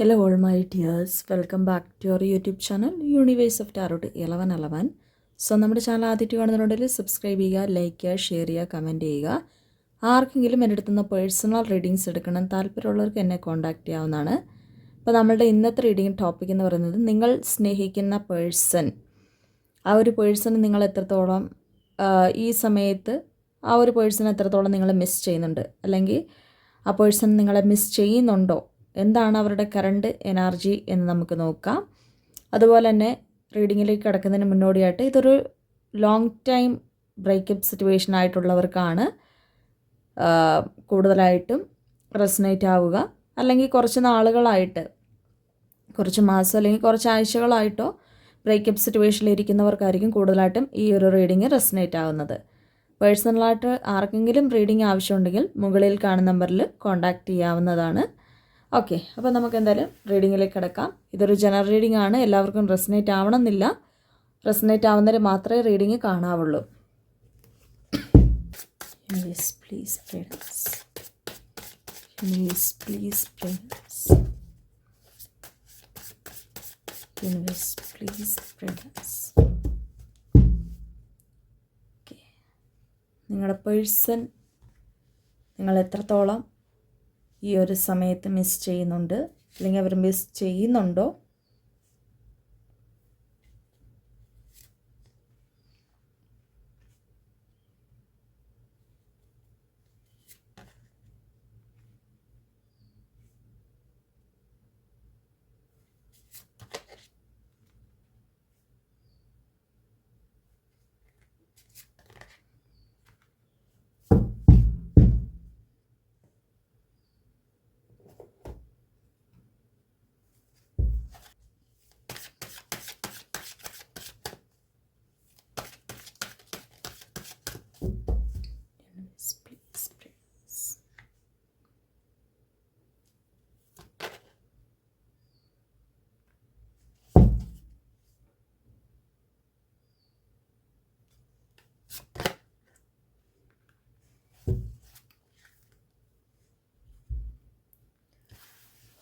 Hello, all my dears. Welcome back to YouTube YouTube channel, Universe of Tarot 1111. So നമ്മുടെ channel ആദ്യമായിട്ട് കാണുന്നുണ്ടെങ്കിൽ subscribe ചെയ്യുക like ചെയ്യുക share ചെയ്യുക കമന്റ് ചെയ്യുക. ആർക്കെങ്കിലും എന്റെ അടുത്തുനിന്ന് പേഴ്സണൽ റീഡിങ്സ് എടുക്കണം താല്പര്യമുള്ളവർക്ക് എന്നെ കോൺടാക്റ്റ് ചെയ്യാവുന്നതാണ്. അപ്പോൾ നമ്മളുടെ ഇന്നത്തെ റീഡിംഗ് ടോപ്പിക് എന്ന് പറയുന്നത് നിങ്ങൾ സ്നേഹിക്കുന്ന പേഴ്സൺ ആ ഒരു പേഴ്സൺ നിങ്ങൾ എത്രത്തോളം ഈ സമയത്ത് ആ ഒരു പേഴ്സൺ എത്രത്തോളം നിങ്ങൾ മിസ് ചെയ്യുന്നുണ്ട്? അല്ലെങ്കിൽ ആ പേഴ്സൺ നിങ്ങളെ മിസ് ചെയ്യുന്നുണ്ടോ? എന്താണ് അവരുടെ കറണ്ട് എനർജി എന്ന് നമുക്ക് നോക്കാം. അതുപോലെ തന്നെ റീഡിങ്ങിലേക്ക് കിടക്കുന്നതിന് മുന്നോടിയായിട്ട് ഇതൊരു ലോങ് ടൈം ബ്രേക്കപ്പ് സിറ്റുവേഷൻ ആയിട്ടുള്ളവർക്കാണ് കൂടുതലായിട്ടും റെസനേറ്റ് ആവുക. അല്ലെങ്കിൽ കുറച്ച് നാളുകളായിട്ട് കുറച്ച് മാസം അല്ലെങ്കിൽ കുറച്ച് ആഴ്ചകളായിട്ടോ ബ്രേക്കപ്പ് സിറ്റുവേഷനിൽ ഇരിക്കുന്നവർക്കായിരിക്കും കൂടുതലായിട്ടും ഈ ഒരു റീഡിങ് റെസനേറ്റ് ആവുന്നത്. പേഴ്സണലായിട്ട് ആർക്കെങ്കിലും റീഡിങ് ആവശ്യമുണ്ടെങ്കിൽ മുകളിൽ കാണുന്ന നമ്പറിൽ കോൺടാക്റ്റ് ചെയ്യാവുന്നതാണ്. ഓക്കെ അപ്പോൾ നമുക്ക് എന്തായാലും റീഡിങ്ങിലേക്ക് കിടക്കാം. ഇതൊരു ജനറൽ റീഡിംഗ് ആണ്. എല്ലാവർക്കും റെസനേറ്റ് ആവണമെന്നില്ല. റെസനേറ്റ് ആവുന്നവർ മാത്രമേ റീഡിങ് കാണാവുള്ളൂ. പ്ലീസ് പ്ലീസ് പ്ലീസ് നിങ്ങളുടെ പേഴ്സൺ നിങ്ങൾ എത്രത്തോളം ഈ ഒരു സമയത്ത് മിസ് ചെയ്യുന്നുണ്ട്. അല്ലെങ്കിൽ അവർ മിസ് ചെയ്യുന്നുണ്ടോ?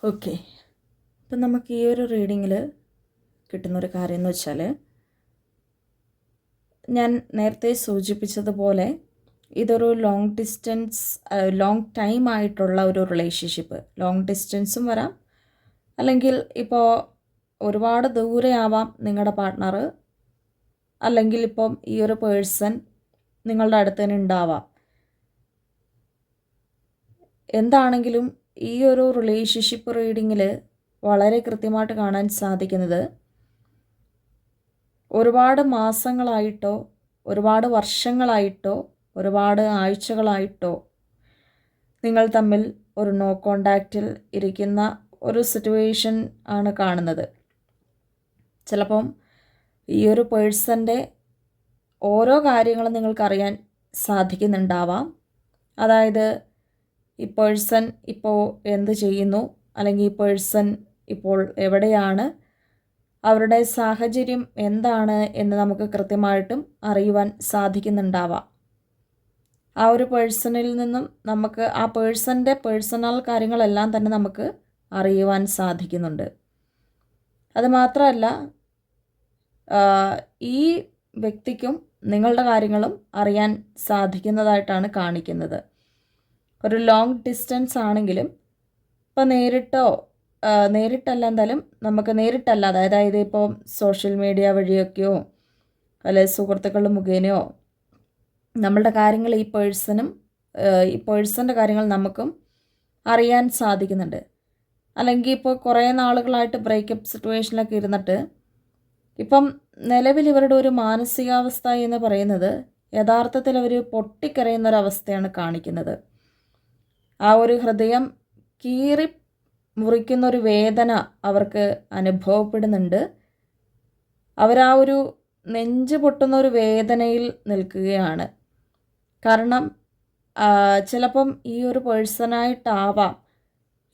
ഓക്കെ. അപ്പം നമുക്ക് ഈ ഒരു റീഡിങ്ങിൽ കിട്ടുന്നൊരു കാര്യം എന്ന് വെച്ചാൽ ഞാൻ നേരത്തെ സൂചിപ്പിച്ചതുപോലെ ഇതൊരു ലോങ് ഡിസ്റ്റൻസ് ലോങ് ടൈം ആയിട്ടുള്ള ഒരു റിലേഷൻഷിപ്പ് ലോങ് ഡിസ്റ്റൻസും വരാം. അല്ലെങ്കിൽ ഇപ്പോൾ ഒരുപാട് ദൂരെ ആവാം നിങ്ങളുടെ പാർട്ട്ണർ അല്ലെങ്കിൽ ഇപ്പം ഈ ഒരു പേഴ്സൺ നിങ്ങളുടെ അടുത്ത് തന്നെ ഉണ്ടാവാം എന്താണെങ്കിലും ഈ ഒരു റിലേഷൻഷിപ്പ് റീഡിങ്ങിൽ വളരെ കൃത്യമായിട്ട് കാണാൻ സാധിക്കുന്നത്. ഒരുപാട് മാസങ്ങളായിട്ടോ ഒരുപാട് വർഷങ്ങളായിട്ടോ ഒരുപാട് ആഴ്ചകളായിട്ടോ നിങ്ങൾ തമ്മിൽ ഒരു നോ കോണ്ടാക്റ്റിൽ ഇരിക്കുന്ന ഒരു സിറ്റുവേഷൻ ആണ് കാണുന്നത്. ചിലപ്പം ഈ ഒരു പേഴ്സന്റെ ഓരോ കാര്യങ്ങളും നിങ്ങൾക്കറിയാൻ സാധിക്കുന്നുണ്ടാവാം. അതായത് ഈ പേഴ്സൺ ഇപ്പോൾ എന്ത് ചെയ്യുന്നു? അല്ലെങ്കിൽ ഈ പേഴ്സൺ ഇപ്പോൾ എവിടെയാണ്? അവരുടെ സാഹചര്യം എന്താണ് എന്ന് നമുക്ക് കൃത്യമായിട്ടും അറിയുവാൻ സാധിക്കുന്നുണ്ടാവാം. ആ ഒരു പേഴ്സണിൽ നിന്നും നമുക്ക് ആ പേഴ്സന്റെ പേഴ്സണൽ കാര്യങ്ങളെല്ലാം തന്നെ നമുക്ക് അറിയുവാൻ സാധിക്കുന്നുണ്ട്. അതുമാത്രമല്ല ഈ വ്യക്തിക്കും നിങ്ങളുടെ കാര്യങ്ങളും അറിയാൻ സാധിക്കുന്നതായിട്ടാണ് കാണിക്കുന്നത്. ഒരു ലോങ് ഡിസ്റ്റൻസ് ആണെങ്കിലും ഇപ്പോൾ നേരിട്ടോ നേരിട്ടല്ല എന്തായാലും നമുക്ക് നേരിട്ടല്ല. അതായത് ഇപ്പോൾ സോഷ്യൽ മീഡിയ വഴിയൊക്കെയോ അല്ലെങ്കിൽ സുഹൃത്തുക്കൾ മുഖേനയോ നമ്മളുടെ കാര്യങ്ങൾ ഈ പേഴ്സണും ഈ പേഴ്സന്റെ കാര്യങ്ങൾ നമുക്കും അറിയാൻ സാധിക്കുന്നുണ്ട്. അല്ലെങ്കിൽ ഇപ്പോൾ കുറേ നാളുകളായിട്ട് ബ്രേക്കപ്പ് സിറ്റുവേഷനിലൊക്കെ ഇരുന്നിട്ട് ഇപ്പം നിലവിൽ ഇവരുടെ ഒരു മാനസികാവസ്ഥ എന്ന് പറയുന്നത് യഥാർത്ഥത്തിൽ അവർ പൊട്ടിക്കരയുന്ന ഒരവസ്ഥയാണ് കാണിക്കുന്നത്. ആ ഒരു ഹൃദയം കീറി മുറിക്കുന്ന ഒരു വേദന അവർക്ക് അനുഭവപ്പെടുന്നുണ്ട്. അവരാ ഒരു നെഞ്ച് പൊട്ടുന്ന ഒരു വേദനയിൽ നിൽക്കുകയാണ്. കാരണം ചിലപ്പം ഈ ഒരു പേഴ്സണായിട്ടാവാം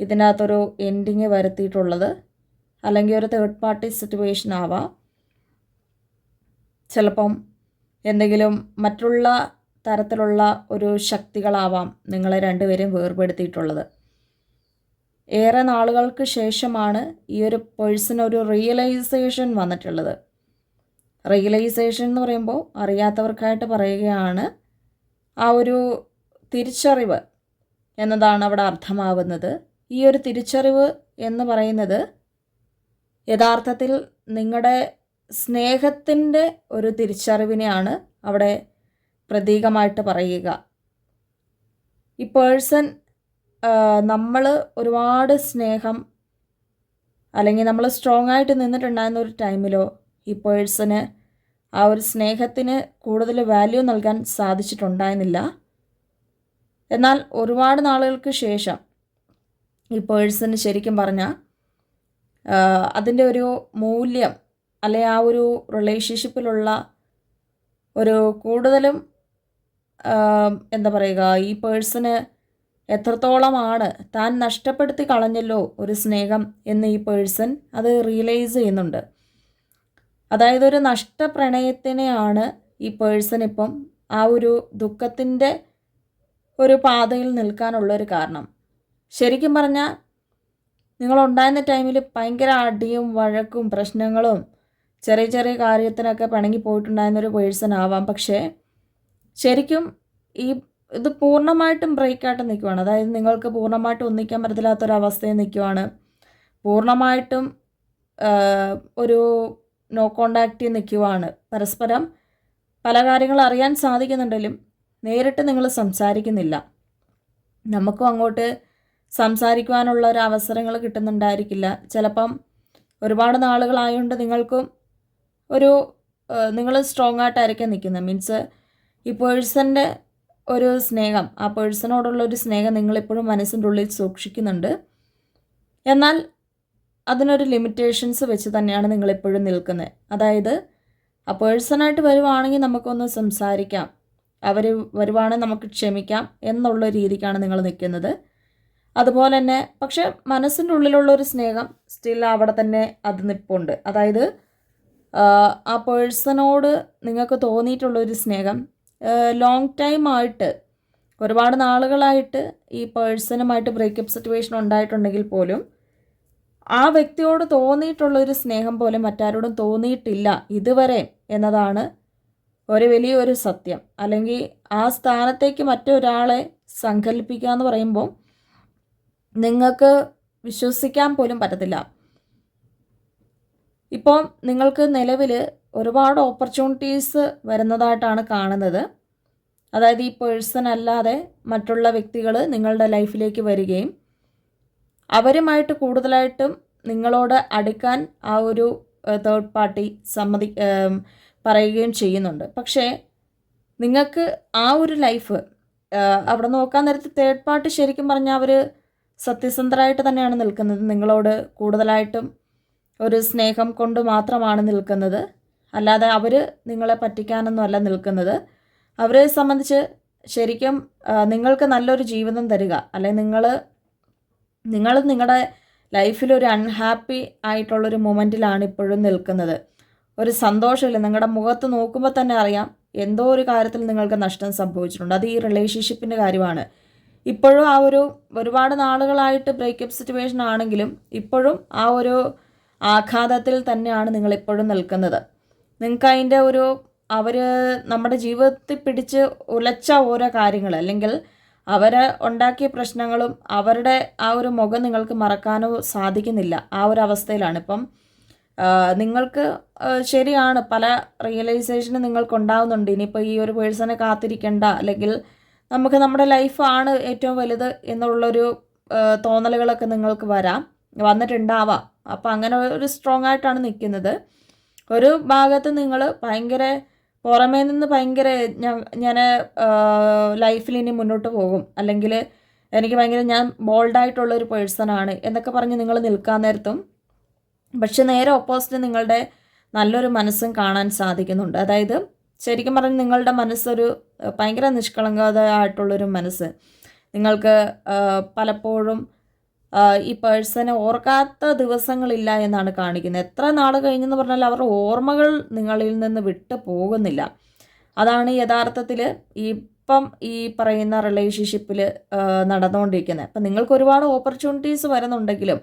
ഇതിനകത്തൊരു എൻഡിങ് വരുത്തിയിട്ടുള്ളത്. അല്ലെങ്കിൽ ഒരു തേർഡ് പാർട്ടി സിറ്റുവേഷൻ ആവാം. ചിലപ്പം എന്തെങ്കിലും മറ്റുള്ള തരത്തിലുള്ള ഒരു ശക്തികളാവാം നിങ്ങളെ രണ്ടുപേരും വേർപെടുത്തിയിട്ടുള്ളത്. ഏറെ നാളുകൾക്ക് ശേഷമാണ് ഈ ഒരു ഒരു റിയലൈസേഷൻ വന്നിട്ടുള്ളത്. റിയലൈസേഷൻ എന്ന് പറയുമ്പോൾ അറിയാത്തവർക്കായിട്ട് പറയുകയാണ് ആ ഒരു തിരിച്ചറിവ് എന്നതാണ് അവിടെ അർത്ഥമാവുന്നത്. ഈ ഒരു തിരിച്ചറിവ് എന്ന് പറയുന്നത് യഥാർത്ഥത്തിൽ നിങ്ങളുടെ സ്നേഹത്തിന്റെ ഒരു തിരിച്ചറിവിനെയാണ് അവിടെ പ്രതീകമായിട്ട് പറയുക. ഈ പേഴ്സൺ നമ്മൾ ഒരുപാട് സ്നേഹം അല്ലെങ്കിൽ നമ്മൾ സ്ട്രോങ് ആയിട്ട് നിന്നിട്ടുണ്ടായിരുന്ന ഒരു ടൈമിലോ ഈ പേഴ്സന് ആ ഒരു സ്നേഹത്തിന് കൂടുതൽ വാല്യൂ നൽകാൻ സാധിച്ചിട്ടുണ്ടായിരുന്നില്ല. എന്നാൽ ഒരുപാട് നാളുകൾക്ക് ശേഷം ഈ പേഴ്സന് ശരിക്കും പറഞ്ഞാൽ അതിന്റെ ഒരു മൂല്യം അല്ലെ ആ ഒരു റിലേഷൻഷിപ്പിലുള്ള ഒരു കൂടുതലും എന്താ പറയുക ഈ പേഴ്സണ് എത്രത്തോളമാണ് താൻ നഷ്ടപ്പെടുത്തി കളഞ്ഞല്ലോ ഒരു സ്നേഹം എന്ന് ഈ പേഴ്സൺ അത് റിയലൈസ് ചെയ്യുന്നുണ്ട്. അതായത് ഒരു നഷ്ടപ്രണയത്തിനെയാണ് ഈ പേഴ്സൺ ഇപ്പം ആ ഒരു ദുഃഖത്തിന്റെ ഒരു പാതയിൽ നിൽക്കാനുള്ളൊരു കാരണം. ശരിക്കും പറഞ്ഞാൽ നിങ്ങളുണ്ടായിരുന്ന ടൈമിൽ ഭയങ്കര അടിയും വഴക്കും പ്രശ്നങ്ങളും ചെറിയ ചെറിയ കാര്യത്തിനൊക്കെ പിണങ്ങി പോയിട്ടുണ്ടായിരുന്ന ഒരു പേഴ്സൺ ആവാം. പക്ഷേ ശരിക്കും ഈ ഇത് പൂർണമായിട്ടും ബ്രേക്കായിട്ട് നിൽക്കുവാണ്. അതായത് നിങ്ങൾക്ക് പൂർണമായിട്ടും ഒന്നിക്കാൻ പറ്റത്തില്ലാത്തൊരവസ്ഥയിൽ നിൽക്കുവാണ്. പൂർണമായിട്ടും ഒരു നോ കോണ്ടാക്റ്റിൽ നിൽക്കുവാണ് പരസ്പരം. പല കാര്യങ്ങൾ അറിയാൻ സാധിക്കുന്നുണ്ടെങ്കിലും നേരിട്ട് നിങ്ങൾ സംസാരിക്കുന്നില്ല. നമുക്കും അങ്ങോട്ട് സംസാരിക്കുവാനുള്ള ഒരു അവസരങ്ങൾ കിട്ടുന്നുണ്ടായിരിക്കില്ല. ചിലപ്പം ഒരുപാട് നാളുകളായതുകൊണ്ട് നിങ്ങൾക്കും ഒരു നിങ്ങൾ സ്ട്രോങ് ആയിട്ടായിരിക്കും നിൽക്കുന്നത്. മീൻസ് ഈ പേഴ്സന്റെ ഒരു സ്നേഹം ആ പേഴ്സണോടുള്ള ഒരു സ്നേഹം നിങ്ങളിപ്പോഴും മനസ്സിന്റെ ഉള്ളിൽ സൂക്ഷിക്കുന്നുണ്ട്. എന്നാൽ അതിനൊരു ലിമിറ്റേഷൻസ് വെച്ച് തന്നെയാണ് നിങ്ങളെപ്പോഴും നിൽക്കുന്നത്. അതായത് ആ പേഴ്സണായിട്ട് വരുവാണെങ്കിൽ നമുക്കൊന്ന് സംസാരിക്കാം. അവർ വരുവാണെങ്കിൽ നമുക്ക് ക്ഷമിക്കാം എന്നുള്ള രീതിക്കാണ് നിങ്ങൾ നിൽക്കുന്നത്. അതുപോലെ തന്നെ പക്ഷേ മനസ്സിന്റെ ഉള്ളിലുള്ള ഒരു സ്നേഹം സ്റ്റിൽ അവിടെ തന്നെ അത് നിൽപ്പുണ്ട് അതായത് ആ പേഴ്സണോട് നിങ്ങൾക്ക് തോന്നിയിട്ടുള്ളൊരു സ്നേഹം ലോങ് ടൈം ആയിട്ട് ഒരുപാട് നാളുകളായിട്ട് ഈ പേഴ്സണുമായിട്ട് ബ്രേക്കപ്പ് സിറ്റുവേഷൻ ഉണ്ടായിട്ടുണ്ടെങ്കിൽ പോലും ആ വ്യക്തിയോട് തോന്നിയിട്ടുള്ളൊരു സ്നേഹം പോലെ മറ്റാരോടും തോന്നിയിട്ടില്ല ഇതുവരെ എന്നതാണ് ഒരു വലിയൊരു സത്യം. അല്ലെങ്കിൽ ആ സ്ഥാനത്തേക്ക് മറ്റൊരാളെ സങ്കല്പിക്കുക എന്ന് പറയുമ്പോൾ നിങ്ങൾക്ക് വിശ്വസിക്കാൻ പോലും പറ്റത്തില്ല. ഇപ്പോൾ നിങ്ങൾക്ക് നിലവിൽ ഒരുപാട് ഓപ്പർച്യൂണിറ്റീസ് വരുന്നതായിട്ടാണ് കാണുന്നത്. അതായത് ഈ പേഴ്സൺ അല്ലാതെ മറ്റുള്ള വ്യക്തികൾ നിങ്ങളുടെ ലൈഫിലേക്ക് വരികയും അവരുമായിട്ട് കൂടുതലായിട്ടും നിങ്ങളോട് അടുക്കാൻ ആ ഒരു തേർഡ് പാർട്ടി സമ്മതി പറയുകയും ചെയ്യുന്നുണ്ട്. പക്ഷേ നിങ്ങൾക്ക് ആ ഒരു ലൈഫ് അവിടെ നോക്കാൻ നേരത്ത് തേർഡ് പാർട്ടി ശരിക്കും പറഞ്ഞാൽ അവർ സത്യസന്ധരായിട്ട് തന്നെയാണ് നിൽക്കുന്നത്. നിങ്ങളോട് കൂടുതലായിട്ടും ഒരു സ്നേഹം കൊണ്ട് മാത്രമാണ് നിൽക്കുന്നത്. അല്ലാതെ അവർ നിങ്ങളെ പറ്റിക്കാനൊന്നും അല്ല നിൽക്കുന്നത്. അവരെ സംബന്ധിച്ച് ശരിക്കും നിങ്ങൾക്ക് നല്ലൊരു ജീവിതം തരിക. അല്ലെങ്കിൽ നിങ്ങൾ നിങ്ങൾ നിങ്ങളുടെ ലൈഫിൽ ഒരു അൺഹാപ്പി ആയിട്ടുള്ളൊരു മൊമെന്റിലാണ് ഇപ്പോഴും നിൽക്കുന്നത്. ഒരു സന്തോഷമില്ല. നിങ്ങളുടെ മുഖത്ത് നോക്കുമ്പോൾ തന്നെ അറിയാം എന്തോ ഒരു കാര്യത്തിൽ നിങ്ങൾക്ക് നഷ്ടം സംഭവിച്ചിട്ടുണ്ട്. അത് ഈ റിലേഷൻഷിപ്പിന്റെ കാര്യമാണ്. ഇപ്പോഴും ആ ഒരു ഒരുപാട് നാളുകളായിട്ട് ബ്രേക്കപ്പ് സിറ്റുവേഷൻ ആണെങ്കിലും ഇപ്പോഴും ആ ഒരു ആഘാതത്തിൽ തന്നെയാണ് നിങ്ങളിപ്പോഴും നിൽക്കുന്നത്. നിങ്ങൾക്ക് അതിന്റെ ഒരു അവർ നമ്മുടെ ജീവിതത്തിൽ പിടിച്ച് ഉലച്ച ഓരോ കാര്യങ്ങൾ അല്ലെങ്കിൽ അവർ ഉണ്ടാക്കിയ പ്രശ്നങ്ങളും അവരുടെ ആ ഒരു മുഖം നിങ്ങൾക്ക് മറക്കാനോ സാധിക്കുന്നില്ല. ആ ഒരു അവസ്ഥയിലാണ്. ഇപ്പം നിങ്ങൾക്ക് ശരിയാണ് പല റിയലൈസേഷനും നിങ്ങൾക്ക് ഉണ്ടാവുന്നുണ്ട് ഇനിയിപ്പോൾ ഈ ഒരു പേഴ്സണെ കാത്തിരിക്കേണ്ട അല്ലെങ്കിൽ നമുക്ക് നമ്മുടെ ലൈഫാണ് ഏറ്റവും വലുത് എന്നുള്ളൊരു തോന്നലുകളൊക്കെ നിങ്ങൾക്ക് വരാം വന്നിട്ടുണ്ടാവാം. അപ്പോൾ അങ്ങനെ ഒരു സ്ട്രോങ് ആയിട്ടാണ് നിൽക്കുന്നത്. ഒരു ഭാഗത്ത് നിങ്ങൾ ഭയങ്കര പുറമേ നിന്ന് ഭയങ്കര ഞാൻ ലൈഫിൽ ഇനി മുന്നോട്ട് പോകും. അല്ലെങ്കിൽ എനിക്ക് ഭയങ്കര ഞാൻ ബോൾഡായിട്ടുള്ള ഒരു പേഴ്സണാണ് എന്നൊക്കെ പറഞ്ഞ് നിങ്ങൾ നിൽക്കാൻ നേരത്തും പക്ഷെ നേരെ ഓപ്പോസിറ്റ് നിങ്ങളുടെ നല്ലൊരു മനസ്സും കാണാൻ സാധിക്കുന്നുണ്ട്. അതായത് ശരിക്കും പറഞ്ഞ് നിങ്ങളുടെ മനസ്സൊരു ഭയങ്കര നിഷ്കളങ്കതയായിട്ടുള്ളൊരു മനസ്സ്. നിങ്ങൾക്ക് പലപ്പോഴും ഈ പേഴ്സണെ ഓർക്കാത്ത ദിവസങ്ങളില്ല എന്നാണ് കാണിക്കുന്നത്. എത്ര നാൾ കഴിഞ്ഞെന്ന് പറഞ്ഞാൽ അവരുടെ ഓർമ്മകൾ നിങ്ങളിൽ നിന്ന് വിട്ടു പോകുന്നില്ല. അതാണ് യഥാർത്ഥത്തിൽ ഇപ്പം ഈ പറയുന്ന റിലേഷൻഷിപ്പിൽ നടന്നുകൊണ്ടിരിക്കുന്നത്. അപ്പം നിങ്ങൾക്ക് ഒരുപാട് ഓപ്പർച്യൂണിറ്റീസ് വരുന്നുണ്ടെങ്കിലും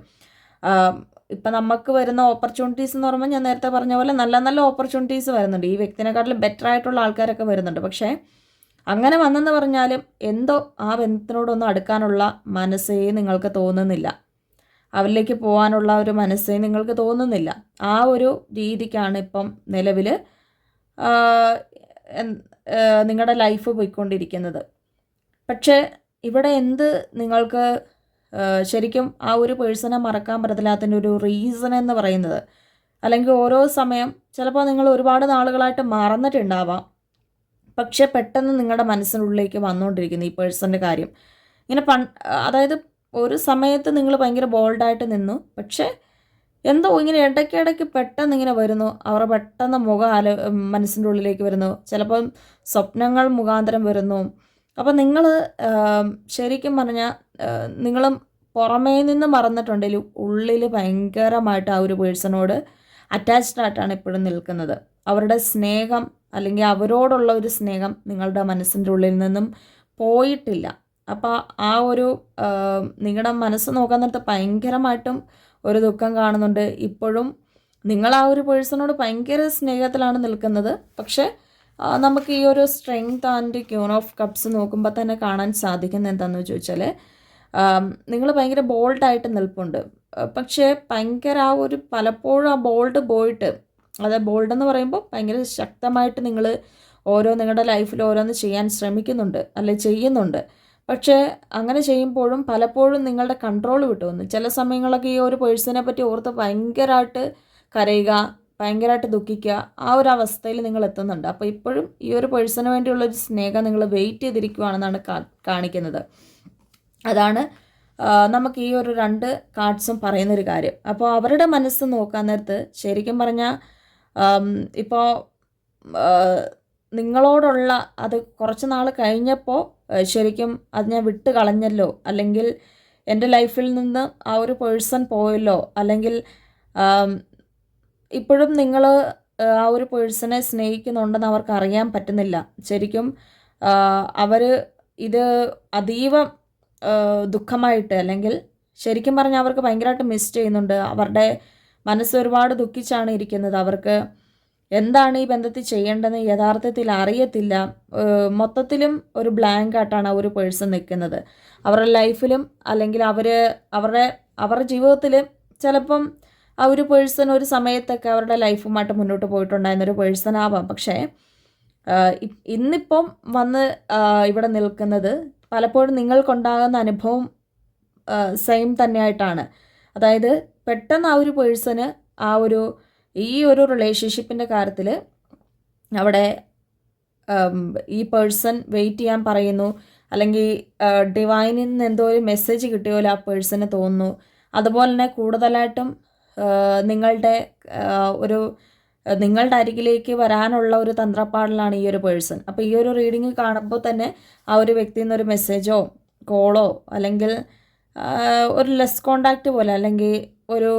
ഇപ്പം നമുക്ക് വരുന്ന ഓപ്പർച്യൂണിറ്റീസ് എന്ന് പറയുമ്പോൾ ഞാൻ നേരത്തെ പറഞ്ഞ പോലെ നല്ല നല്ല ഓപ്പർച്യൂണിറ്റീസ് വരുന്നുണ്ട്. ഈ വ്യക്തിനെക്കാട്ടിലും ബെറ്റർ ആയിട്ടുള്ള ആൾക്കാരൊക്കെ വരുന്നുണ്ട്. പക്ഷേ അങ്ങനെ വന്നെന്ന് പറഞ്ഞാലും എന്തോ ആ ബന്ധത്തിനോടൊന്നും അടുക്കാനുള്ള മനസ്സേ നിങ്ങൾക്ക് തോന്നുന്നില്ല. അവരിലേക്ക് പോകാനുള്ള ഒരു മനസ്സേ നിങ്ങൾക്ക് തോന്നുന്നില്ല. ആ ഒരു രീതിക്കാണ് ഇപ്പം നിലവിൽ നിങ്ങളുടെ ലൈഫ് പോയിക്കൊണ്ടിരിക്കുന്നത്. പക്ഷേ ഇവിടെ എന്ത് നിങ്ങൾക്ക് ശരിക്കും ആ ഒരു പേഴ്സണെ മറക്കാൻ പറ്റത്തില്ലാത്തതിന്റെ ഒരു റീസൺ എന്ന് പറയുന്നത്. അല്ലെങ്കിൽ ഓരോ സമയം ചിലപ്പോൾ നിങ്ങൾ ഒരുപാട് നാളുകളായിട്ട് മറന്നിട്ടുണ്ടാവാം. പക്ഷെ പെട്ടെന്ന് നിങ്ങളുടെ മനസ്സിനുള്ളിലേക്ക് വന്നുകൊണ്ടിരിക്കുന്നു ഈ പേഴ്സന്റെ കാര്യം. ഇങ്ങനെ പൺ അതായത് ഒരു സമയത്ത് നിങ്ങൾ ഭയങ്കര ബോൾഡായിട്ട് നിന്നു പക്ഷേ എന്തോ ഇങ്ങനെ ഇടയ്ക്കിടയ്ക്ക് പെട്ടെന്ന് ഇങ്ങനെ വരുന്നു അവർ പെട്ടെന്ന് മുഖം ആല മനസ്സിന്റെ ഉള്ളിലേക്ക് വരുന്നു ചിലപ്പം സ്വപ്നങ്ങൾ മുഖാന്തരം വരുന്നു. അപ്പം നിങ്ങൾ ശരിക്കും പറഞ്ഞാൽ നിങ്ങളും പുറമേ നിന്ന് മറന്നിട്ടുണ്ടെങ്കിലും ഉള്ളിൽ ഭയങ്കരമായിട്ട് ആ ഒരു പേഴ്സണോട് അറ്റാച്ച്ഡ് ആയിട്ടാണ് ഇപ്പോഴും നിൽക്കുന്നത്. അവരുടെ സ്നേഹം അല്ലെങ്കിൽ അവരോടുള്ള ഒരു സ്നേഹം നിങ്ങളുടെ മനസ്സിന്റെ ഉള്ളിൽ നിന്നും പോയിട്ടില്ല. അപ്പോൾ ആ ഒരു നിങ്ങളുടെ മനസ്സ് നോക്കാൻ നേരത്തെ ഭയങ്കരമായിട്ടും ഒരു ദുഃഖം കാണുന്നുണ്ട്. ഇപ്പോഴും നിങ്ങൾ ആ ഒരു പേഴ്സണോട് ഭയങ്കര സ്നേഹത്തിലാണ് നിൽക്കുന്നത്. പക്ഷേ നമുക്ക് ഈ ഒരു strength and queen of cups നോക്കുമ്പോൾ തന്നെ കാണാൻ സാധിക്കുന്ന എന്താണെന്ന് ചോദിച്ചാൽ നിങ്ങൾ ഭയങ്കര ബോൾഡായിട്ട് നിൽപ്പുണ്ട്. പക്ഷേ ഭയങ്കര ആ ഒരു പലപ്പോഴും ആ ബോൾഡ് പോയിട്ട് അതായത് ബോൾഡ് എന്ന് പറയുമ്പോൾ ഭയങ്കര ശക്തമായിട്ട് നിങ്ങൾ ഓരോ നിങ്ങളുടെ ലൈഫിൽ ഓരോന്ന് ചെയ്യാൻ ശ്രമിക്കുന്നുണ്ട് അല്ലെ ചെയ്യുന്നുണ്ട്. പക്ഷേ അങ്ങനെ ചെയ്യുമ്പോഴും പലപ്പോഴും നിങ്ങളുടെ കൺട്രോൾ വിട്ടുവന്നു ചില സമയങ്ങളൊക്കെ ഈ ഒരു പേഴ്സണിനെ പറ്റി ഓർത്ത് ഭയങ്കരമായിട്ട് കരയുക ഭയങ്കരമായിട്ട് ദുഃഖിക്കുക ആ ഒരു അവസ്ഥയിൽ നിങ്ങൾ എത്തുന്നുണ്ട്. അപ്പോൾ ഇപ്പോഴും ഈ ഒരു പേഴ്സണിന് വേണ്ടിയുള്ള ഒരു സ്നേഹം നിങ്ങൾ വെയിറ്റ് ചെയ്തിരിക്കുവാണെന്നാണ് കാണിക്കുന്നത്. അതാണ് നമുക്ക് ഈ ഒരു രണ്ട് കാർഡ്സും പറയുന്നൊരു കാര്യം. അപ്പോൾ അവരുടെ മനസ്സ് നോക്കാൻ നേരത്ത് ശരിക്കും പറഞ്ഞാൽ ഇപ്പോൾ നിങ്ങളോടുള്ള അത് കുറച്ച് നാൾ കഴിഞ്ഞപ്പോൾ ശരിക്കും അത് ഞാൻ വിട്ട് കളഞ്ഞല്ലോ. അല്ലെങ്കിൽ എന്റെ ലൈഫിൽ നിന്ന് ആ ഒരു പേഴ്സൺ പോയല്ലോ. അല്ലെങ്കിൽ ഇപ്പോഴും നിങ്ങൾ ആ ഒരു പേഴ്സണെ സ്നേഹിക്കുന്നുണ്ടെന്ന് അവർക്ക് അറിയാൻ പറ്റുന്നില്ല. ശരിക്കും അവർ ഇത് അതീവ ദുഃഖമായിട്ട് അല്ലെങ്കിൽ ശരിക്കും പറഞ്ഞാൽ അവർക്ക് ഭയങ്കരമായിട്ട് മിസ് ചെയ്യുന്നുണ്ട്. അവരുടെ മനസ്സ് ഒരുപാട് ദുഃഖിച്ചാണ് ഇരിക്കുന്നത്. അവർക്ക് എന്താണ് ഈ ബന്ധത്തിൽ ചെയ്യേണ്ടതെന്ന് യഥാർത്ഥത്തിൽ അറിയത്തില്ല. മൊത്തത്തിലും ഒരു ബ്ലാങ്ക് ആയിട്ടാണ് ഒരു പേഴ്സൺ നിൽക്കുന്നത്. അവരുടെ ലൈഫിലും അല്ലെങ്കിൽ അവർ അവരുടെ അവരുടെ ജീവിതത്തിൽ ചിലപ്പം ആ ഒരു പേഴ്സൺ ഒരു സമയത്തൊക്കെ അവരുടെ ലൈഫുമായിട്ട് മുന്നോട്ട് പോയിട്ടുണ്ടായിരുന്ന ഒരു പേഴ്സൺ ആവാം. പക്ഷേ ഇന്നിപ്പം വന്ന് ഇവിടെ നിൽക്കുന്നത് പലപ്പോഴും നിങ്ങൾക്കുണ്ടാകുന്ന അനുഭവം സെയിം തന്നെയായിട്ടാണ്. അതായത് പെട്ടെന്ന് ആ ഒരു പേഴ്സണ് ആ ഒരു ഈ ഒരു റിലേഷൻഷിപ്പിന്റെ കാര്യത്തിൽ അവിടെ ഈ പേഴ്സൺ വെയിറ്റ് ചെയ്യാൻ പറയുന്നു. അല്ലെങ്കിൽ ഡിവൈനിൽ നിന്ന് എന്തോ ഒരു മെസ്സേജ് കിട്ടിയോ ആ പേഴ്സണ് തോന്നുന്നു. അതുപോലെ തന്നെ കൂടുതലായിട്ടും നിങ്ങളുടെ ഒരു നിങ്ങളുടെ അരികിലേക്ക് വരാനുള്ള ഒരു തന്ത്രപ്പാടിലാണ് ഈ ഒരു പേഴ്സൺ. അപ്പോൾ ഈ ഒരു റീഡിങ് കാണുമ്പോൾ തന്നെ ആ ഒരു വ്യക്തിയിൽ നിന്നൊരു മെസ്സേജോ കോളോ അല്ലെങ്കിൽ ഒരു ലെസ് കോണ്ടാക്റ്റ് പോലെ അല്ലെങ്കിൽ ഒരു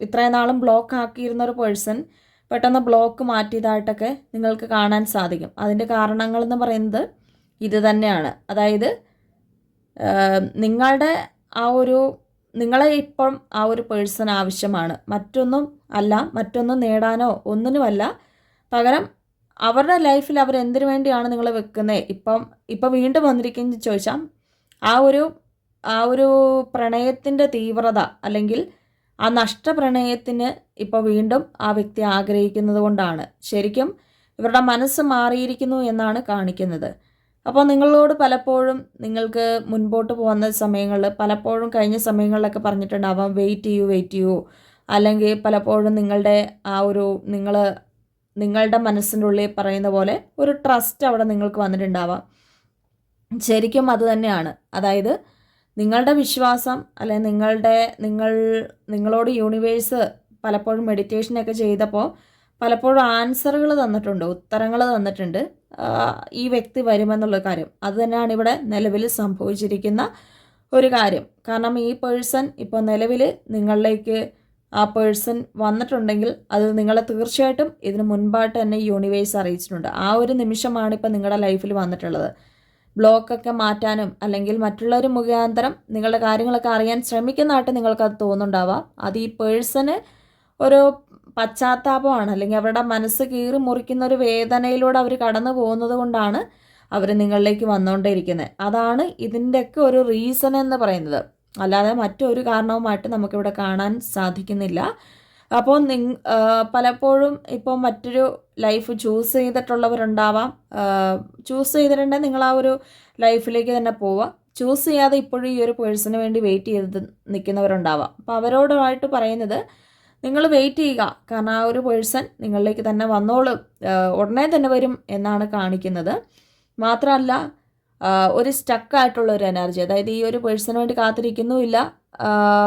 ഇത്രയും നാളും ബ്ലോക്ക് ആക്കിയിരുന്ന ഒരു പേഴ്സൺ പെട്ടെന്ന് ബ്ലോക്ക് മാറ്റിയതായിട്ടൊക്കെ നിങ്ങൾക്ക് കാണാൻ സാധിക്കും. അതിന്റെ കാരണങ്ങൾ എന്ന് പറയുന്നത് ഇത് തന്നെയാണ്. അതായത് നിങ്ങളുടെ ആ ഒരു നിങ്ങളെ ഇപ്പം ആ ഒരു പേഴ്സൺ ആവശ്യമാണ്. മറ്റൊന്നും അല്ല മറ്റൊന്നും നേടാനോ ഒന്നിനുമല്ല. പകരം അവരുടെ ലൈഫിൽ അവർ എന്തിനു വേണ്ടിയാണ് നിങ്ങൾ വെക്കുന്നത് ഇപ്പം ഇപ്പം വീണ്ടും വന്നിരിക്കുന്നത് ചോദിച്ചാൽ ആ ഒരു ആ ഒരു പ്രണയത്തിന്റെ തീവ്രത അല്ലെങ്കിൽ ആ നഷ്ട നഷ്ടപ്രണയത്തിന് ഇപ്പോൾ വീണ്ടും ആ വ്യക്തി ആഗ്രഹിക്കുന്നത് കൊണ്ടാണ്. ശരിക്കും ഇവരുടെ മനസ്സ് മാറിയിരിക്കുന്നു എന്നാണ് കാണിക്കുന്നത്. അപ്പോൾ നിങ്ങളോട് പലപ്പോഴും നിങ്ങൾക്ക് മുൻപോട്ട് പോകുന്ന സമയങ്ങളിൽ പലപ്പോഴും കഴിഞ്ഞ സമയങ്ങളിലൊക്കെ പറഞ്ഞിട്ടുണ്ടാവാം വെയിറ്റ് ചെയ്യൂ വെയിറ്റ് ചെയ്യൂ അല്ലെങ്കിൽ പലപ്പോഴും നിങ്ങളുടെ ആ ഒരു നിങ്ങൾ നിങ്ങളുടെ മനസ്സിന്റെ ഉള്ളിൽ പറയുന്ന പോലെ ഒരു ട്രസ്റ്റ് അവിടെ നിങ്ങൾക്ക് വന്നിട്ടുണ്ടാവാം. ശരിക്കും അത് തന്നെയാണ്. അതായത് നിങ്ങളുടെ വിശ്വാസം അല്ലെ നിങ്ങളുടെ നിങ്ങൾ നിങ്ങളോട് യൂണിവേഴ്സ് പലപ്പോഴും മെഡിറ്റേഷനൊക്കെ ചെയ്തപ്പോൾ പലപ്പോഴും ആൻസറുകൾ തന്നിട്ടുണ്ട് ഉത്തരങ്ങൾ തന്നിട്ടുണ്ട് ഈ വ്യക്തി വരുമെന്നുള്ള കാര്യം. അത് തന്നെയാണ് ഇവിടെ നിലവിൽ സംഭവിച്ചിരിക്കുന്ന ഒരു കാര്യം. കാരണം ഈ പേഴ്സൺ ഇപ്പോൾ നിലവിൽ നിങ്ങളിലേക്ക് ആ പേഴ്സൺ വന്നിട്ടുണ്ടെങ്കിൽ അത് നിങ്ങളെ തീർച്ചയായിട്ടും ഇതിന് മുൻപായിട്ട് തന്നെ യൂണിവേഴ്സ് അറിയിച്ചിട്ടുണ്ട്. ആ ഒരു നിമിഷമാണ് ഇപ്പം നിങ്ങളുടെ ലൈഫിൽ വന്നിട്ടുള്ളത്. ബ്ലോക്കൊക്കെ മാറ്റാനും അല്ലെങ്കിൽ മറ്റുള്ളവർ മുഖാന്തരം നിങ്ങളുടെ കാര്യങ്ങളൊക്കെ അറിയാൻ ശ്രമിക്കുന്നതായിട്ട് നിങ്ങൾക്കത് തോന്നുന്നുണ്ടാവാം. അത് ഈ പേഴ്സണ് ഒരു പശ്ചാത്താപമാണ്. അല്ലെങ്കിൽ അവരുടെ മനസ്സ് കീറി മുറിക്കുന്ന ഒരു വേദനയിലൂടെ അവർ കടന്നു പോകുന്നത് കൊണ്ടാണ് അവർ നിങ്ങളിലേക്ക് വന്നുകൊണ്ടേയിരിക്കുന്നത് അതാണ് ഇതിന്റെയൊക്കെ ഒരു റീസൺ എന്ന് പറയുന്നത്. അല്ലാതെ മറ്റൊരു കാരണവുമായിട്ട് നമുക്കിവിടെ കാണാൻ സാധിക്കുന്നില്ല. അപ്പോൾ നിങ് പലപ്പോഴും ഇപ്പോൾ മറ്റൊരു ലൈഫ് ചൂസ് ചെയ്തിട്ടുള്ളവരുണ്ടാവാം. ചൂസ് ചെയ്തിട്ടുണ്ടെങ്കിൽ നിങ്ങൾ ആ ഒരു ലൈഫിലേക്ക് തന്നെ പോവുക. ചൂസ് ചെയ്യാതെ ഇപ്പോഴും ഈ ഒരു പേഴ്സണിന് വേണ്ടി വെയിറ്റ് ചെയ്ത് നിൽക്കുന്നവരുണ്ടാവാം. അപ്പോൾ അവരോടായിട്ട് പറയുന്നത് നിങ്ങൾ വെയിറ്റ് ചെയ്യുക. കാരണം ആ ഒരു പേഴ്സൺ നിങ്ങളിലേക്ക് തന്നെ വന്നോളും. ഉടനെ തന്നെ വരും എന്നാണ് കാണിക്കുന്നത്. മാത്രമല്ല ഒരു സ്റ്റക്കായിട്ടുള്ള ഒരു എനർജി അതായത് ഈ ഒരു പേഴ്സണ് വേണ്ടി കാത്തിരിക്കുന്നുമില്ല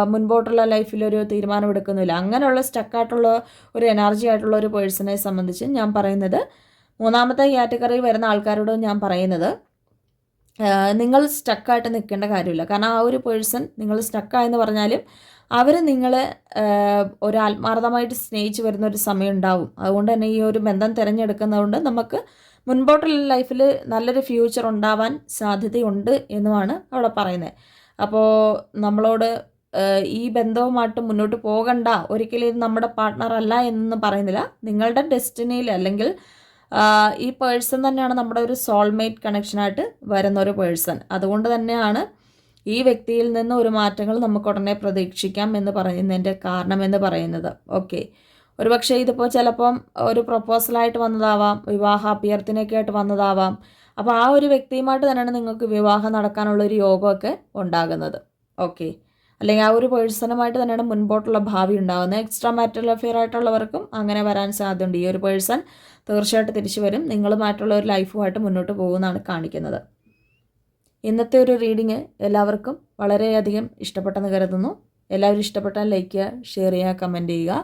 മുൻപോട്ടുള്ള ലൈഫിൽ ഒരു തീരുമാനം എടുക്കുന്നില്ല അങ്ങനെയുള്ള സ്റ്റക്കായിട്ടുള്ള ഒരു എനർജി ആയിട്ടുള്ള ഒരു പേഴ്സണെ സംബന്ധിച്ച് ഞാൻ പറയുന്നത് മൂന്നാമത്തെ കാറ്റഗറിയിൽ വരുന്ന ആൾക്കാരോട് ഞാൻ പറയുന്നത് നിങ്ങൾ സ്റ്റക്കായിട്ട് നിൽക്കേണ്ട കാര്യമില്ല. കാരണം ആ ഒരു പേഴ്സൺ നിങ്ങൾ സ്റ്റക്കായെന്ന് പറഞ്ഞാലും അവർ നിങ്ങളെ ഒരു ആത്മാർത്ഥമായിട്ട് സ്നേഹിച്ച് വരുന്ന ഒരു സമയം ഉണ്ടാവും അതുകൊണ്ട് തന്നെ ഈ ഒരു ബന്ധം തിരഞ്ഞെടുക്കുന്നതുകൊണ്ട് നമുക്ക് മുൻപോട്ടുള്ള ലൈഫിൽ നല്ലൊരു ഫ്യൂച്ചർ ഉണ്ടാവാൻ സാധ്യതയുണ്ട് എന്നുമാണ് അവിടെ പറയുന്നത്. അപ്പോൾ നമ്മളോട് ഈ ബന്ധവുമായിട്ട് മുന്നോട്ട് പോകണ്ട ഒരിക്കലും ഇത് നമ്മുടെ പാർട്ട്ണർ അല്ല എന്നൊന്നും പറയുന്നില്ല. നിങ്ങളുടെ ഡെസ്റ്റിനിയിൽ അല്ലെങ്കിൽ ഈ പേഴ്സൺ തന്നെയാണ് നമ്മുടെ ഒരു സോൾമേറ്റ് കണക്ഷനായിട്ട് വരുന്ന ഒരു പേഴ്സൺ അതുകൊണ്ട് തന്നെയാണ് ഈ വ്യക്തിയിൽ നിന്ന് ഒരു മാറ്റങ്ങൾ നമുക്ക് ഉടനെ പ്രതീക്ഷിക്കാം എന്ന് പറയുന്നതിന്റെ കാരണം എന്ന് പറയുന്നത്. ഓക്കെ. ഒരുപക്ഷെ ഇതിപ്പോൾ ചിലപ്പം ഒരു പ്രപ്പോസലായിട്ട് വന്നതാവാം വിവാഹ അഭ്യർത്ഥനയൊക്കെ ആയിട്ട് വന്നതാവാം. അപ്പോൾ ആ ഒരു വ്യക്തിയുമായിട്ട് തന്നെയാണ് നിങ്ങൾക്ക് വിവാഹം നടക്കാനുള്ള ഒരു യോഗമൊക്കെ ഉണ്ടാകുന്നത്. ഓക്കെ. അല്ലെങ്കിൽ ആ ഒരു പേഴ്സണുമായിട്ട് തന്നെയാണ് മുൻപോട്ടുള്ള ഭാവി ഉണ്ടാകുന്നത്. എക്സ്ട്രാ മാറ്റൽ അഫെയർ ആയിട്ടുള്ളവർക്കും അങ്ങനെ വരാൻ സാധ്യതയുണ്ട്. ഈ ഒരു പേഴ്സൺ തീർച്ചയായിട്ടും തിരിച്ചു വരും. നിങ്ങളുമായിട്ടുള്ള ഒരു ലൈഫുമായിട്ട് മുന്നോട്ട് പോകുമെന്നാണ് കാണിക്കുന്നത്. ഇന്നത്തെ ഒരു റീഡിങ് എല്ലാവർക്കും വളരെയധികം ഇഷ്ടപ്പെട്ടെന്ന് കരുതുന്നു. എല്ലാവരും ഇഷ്ടപ്പെട്ടാൽ ലൈക്ക് ചെയ്യുക ഷെയർ ചെയ്യുക കമന്റ് ചെയ്യുക.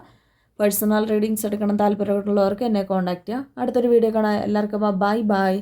പേഴ്സണൽ റീഡിങ്സ് എടുക്കണം താല്പര്യമുള്ളവർക്ക് എന്നെ കോൺടാക്റ്റ് ചെയ്യുക. അടുത്തൊരു വീഡിയോ കാണാൻ എല്ലാവർക്കും ബൈ ബൈ